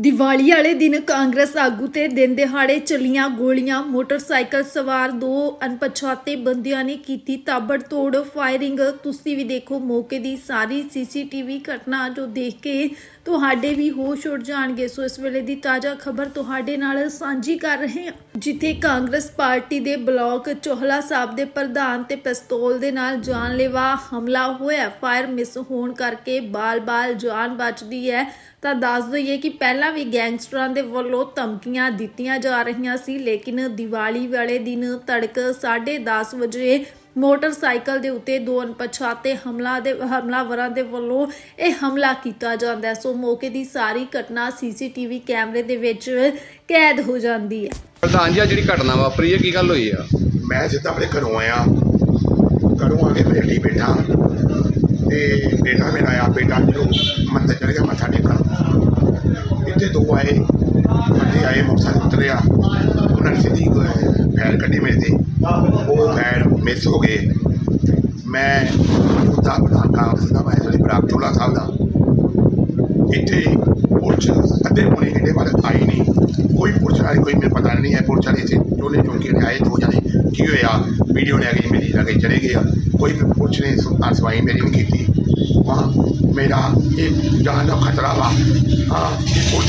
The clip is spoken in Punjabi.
ਦੀਵਾਲੀ ਵਾਲੇ ਦਿਨ ਕਾਂਗਰਸ ਆਗੂ ਤੇ ਦਿਨ ਦਿਹਾੜੇ ਚੱਲੀਆਂ ਗੋਲੀਆਂ, ਮੋਟਰਸਾਈਕਲ ਸਵਾਰ ਦੋ ਅਣਪਛਾਤੇ ਬੰਦਿਆਂ ਨੇ ਕੀਤੀ ਤਾਬੜਤੋੜ ਫਾਇਰਿੰਗ। ਤੁਸੀਂ ਵੀ ਦੇਖੋ ਮੌਕੇ ਦੀ ਸਾਰੀ ਸੀਸੀਟੀਵੀ ਘਟਨਾ ਜੋ ਦੇਖ ਕੇ ਤੁਹਾਡੇ ਵੀ ਹੋਸ਼ ਉੱਡ ਜਾਣਗੇ। ਸੋ ਇਸ ਵੇਲੇ ਦੀ ਤਾਜ਼ਾ ਖਬਰ ਤੁਹਾਡੇ ਨਾਲ ਸਾਂਝੀ ਕਰ ਰਹੇ ਹਾਂ। ਜਿੱਥੇ ਕਾਂਗਰਸ ਪਾਰਟੀ ਦੇ ਬਲਾਕ ਚੋਹਲਾ ਸਾਹਿਬ ਦੇ ਪ੍ਰਧਾਨ ਤੇ ਪਿਸਤੌਲ ਦੇ ਨਾਲ ਜਾਨਲੇਵਾ ਹਮਲਾ ਹੋਇਆ। ਫਾਇਰ ਮਿਸ ਹੋਣ ਕਰਕੇ ਬਾਲ-ਬਾਲ ਜਾਨ ਬਚਦੀ ਹੈ। ਤਾਂ ਦੱਸ ਦਈਏ ਕਿ ਪਹਿਲਾਂ ਵੀ ਗੈਂਗਸਟਰਾਂ ਦੇ ਵੱਲੋਂ ਧਮਕੀਆਂ ਦਿੱਤੀਆਂ ਜਾ ਰਹੀਆਂ ਸੀ ਲੇਕਿਨ ਦੀਵਾਲੀ ਵਾਲੇ ਦਿਨ ਤੜਕ 10:30 ਵਜੇ ਮੋਟਰਸਾਈਕਲ ਦੇ ਉੱਤੇ ਦੋ ਅਣਪਛਾਤੇ ਹਮਲਾ ਦੇ ਹਮਲਾਵਰਾਂ ਦੇ ਵੱਲੋਂ ਇਹ ਹਮਲਾ ਕੀਤਾ ਜਾਂਦਾ ਹੈ। ਸੋ ਮੌਕੇ ਦੀ ਸਾਰੀ ਘਟਨਾ ਸੀਸੀਟੀਵੀ ਕੈਮਰੇ ਦੇ ਵਿੱਚ ਕੈਦ ਹੋ ਜਾਂਦੀ ਹੈ। ਪ੍ਰਧਾਨ ਜੀ ਆਹ ਜਿਹੜੀ ਘਟਨਾ ਵਾਪਰੀ ਹੈ ਕੀ ਗੱਲ ਹੋਈ ਆ? ਮੈਂ ਸਿੱਧਾ ਆਪਣੇ ਘਰੋਂ ਆਇਆ। ਘਰੋਂ ਆ ਕੇ ਬੇਟੀ ਬੈਠਾ। ਤੇ ਬੇਟਾ ਮੇਰਾ ਆ ਬੇਟਾ ਜਦੋਂ ਮੰਦਰ ਚੜ ਗਿਆ ਮੱਥਾ ਟੇਕਣ ਇੱਥੇ ਦੋ ਆਏ ਬੰਦੇ ਆਏ ਮੋਟਰਸਾਈਕਲ ਉਤਰਿਆ। ਉਹਨਾਂ ਨੇ ਸਿੱਧੀ ਫੈਰ ਕੱਢੀ ਮੇਰੇ ਤੇ। ਉਹ ਫੈਰ ਮਿਸ ਹੋ ਗਏ। ਮੈਂ ਉਹਦਾ ਬਣਾ ਕਾਂਗਰਸ ਮੈਂ ਜਿਹੜੇ ਬਰਾਕ ਚੋਲਾ ਸਾਹਿਬ ਦਾ। ਇੱਥੇ ਪੁਲਿਸ ਅੱਧੇ ਪੌਣੇ ਘੰਟੇ ਬਾਅਦ ਆਈ ਨਹੀਂ। ਕੋਈ ਪੁਲਿਸ ਵਾਲੇ, ਕੋਈ ਮੈਨੂੰ ਪਤਾ ਨਹੀਂ ਹੈ, ਪੁਲਿਸ ਵਾਲੇ ਇੱਥੇ ਚੋਲੇ ਚੌਂਕੀ ਆਏ, ਦੋ ਜਣੇ। ਕੀ ਹੋਇਆ? ਵੀਡੀਓ ਲੈ ਕੇ ਮੇਰੀ ਲੈ ਕੇ ਚਲੇ ਗਿਆ ਕੋਈ ਵੀ ਪੁਲਿਸ ਨੇ ਸੁਣਤਾ ਸਵਾਈ ਮੇਰੀ ਨਹੀਂ ਕੀਤੀ। ਹਾਂ ਮੇਰਾ ਇਹ ਜਾਨ ਦਾ ਖਤਰਾ ਵਾ। ਹਾਂ, ਇਹ ਪੁਲਿਸ